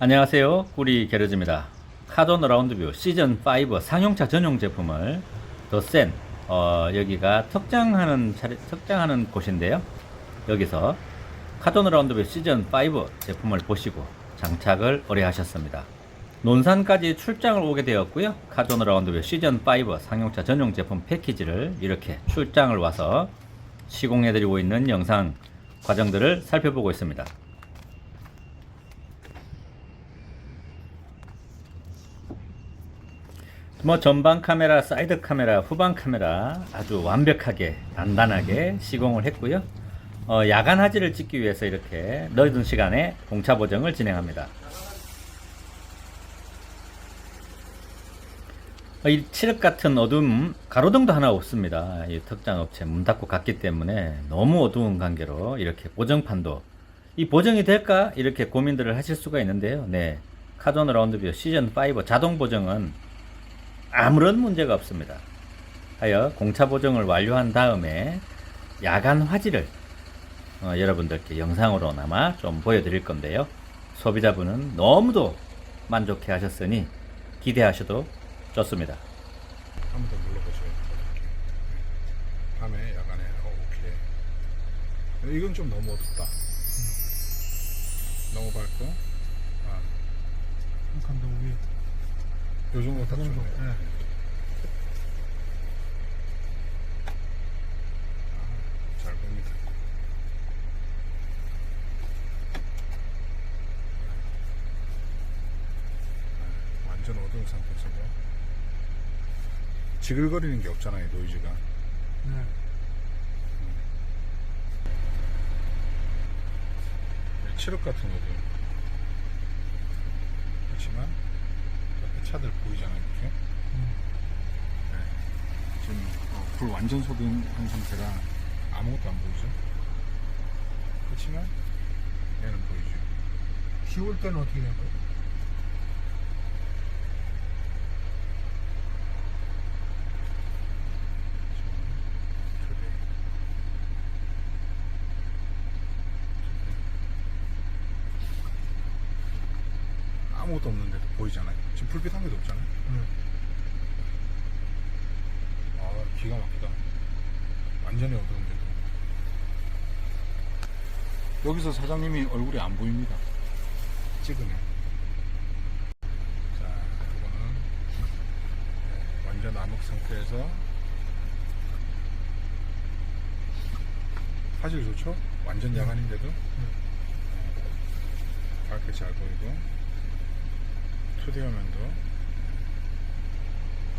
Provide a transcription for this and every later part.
안녕하세요. 꾸리 게르즈입니다. 카돈 라운드뷰 시즌 5 상용차 전용 제품을 더센 어, 여기가 특장하는 차례, 특장하는 곳인데요. 여기서 카돈 라운드뷰 시즌 5 제품을 보시고 장착을 의뢰하셨습니다. 논산까지 출장을 오게 되었고요. 카돈 라운드뷰 시즌 5 상용차 전용 제품 패키지를 이렇게 출장을 와서 시공해드리고 있는 영상 과정들을 살펴보고 있습니다. 뭐 전방 카메라, 사이드 카메라, 후방 카메라 아주 완벽하게 단단하게 시공을 했고요. 어, 야간 화질을 찍기 위해서 이렇게 넓은 시간에 공차 보정을 진행합니다. 어, 이 칠흑 같은 어두움 가로등도 하나 없습니다. 이 특장 업체 문 닫고 갔기 때문에 너무 어두운 관계로 이렇게 보정판도 이 보정이 될까 이렇게 고민들을 하실 수가 있는데요. 네, 카돈 라운드뷰 시즌 5 자동 보정은 아무런 문제가 없습니다. 하여 공차 보정을 완료한 다음에 야간 화질을 어, 여러분들께 영상으로나마 좀 보여드릴 건데요. 소비자분은 너무도 만족해 하셨으니 기대하셔도 좋습니다. 한 번 더 눌러보세요. 밤에 야간에 어, 오케이. 이건 좀 너무 어둡다. 너무 밝고. 아, 감독 위. 요 정도 딱 좋네. 네. 아, 잘 보입니다. 아, 완전 어두운 상태에서도 지글거리는 게 없잖아요 노이즈가 네. 칠흑 같은 거도 그렇지만 옆에 차들 보이잖아요 이렇게 네. 지금 어, 불 완전 소등한 상태라 아무것도 안 보이죠 그렇지만 얘는 보이죠 비올 때는 어떻게 되는 거예요? 아무것도 없는데도 보이잖아요. 지금 불빛 한 개도 없잖아요. 네. 아, 기가 막히다. 완전히 어두운데도. 여기서 사장님이 얼굴이 안 보입니다. 찍으면. 자, 이거는 네, 완전 암흑 상태에서 화질 좋죠? 완전 야간인데도 밝게 잘 보이고 2D 화면도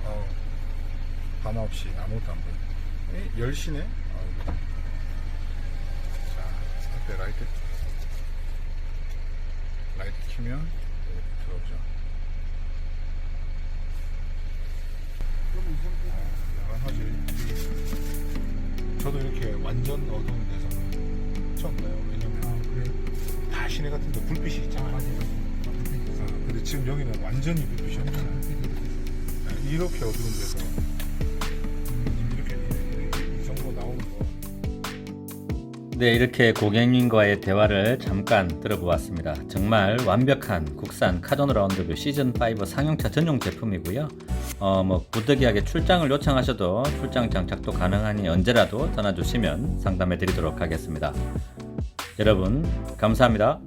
어, 밤 없이 아무것도 안 보여. 에? 10시네? 자, 앞에 라이트, 라이트 키면 들어오죠. 그럼 이 상태 어, 야간 화질. 저도 이렇게 완전 어두운 데서는 처음 봐요. 왜냐면 아 그래요? 다 시내 같은데 불빛이 아 있잖아요. 근데 지금 여기는 완전히. 불빛 있어요. 이렇게 어두운 데서 음, 이렇게 이, 이 정도 나오는 거. 네, 이렇게 고객님과의 대화를 잠깐 들어보았습니다. 정말 완벽한 국산 카돈 라운드뷰 시즌 5 상용차 전용 제품이고요. 어, 뭐 부득이하게 출장을 요청하셔도 출장 장착도 가능하니 언제라도 전화 주시면 상담해 드리도록 하겠습니다. 여러분, 감사합니다.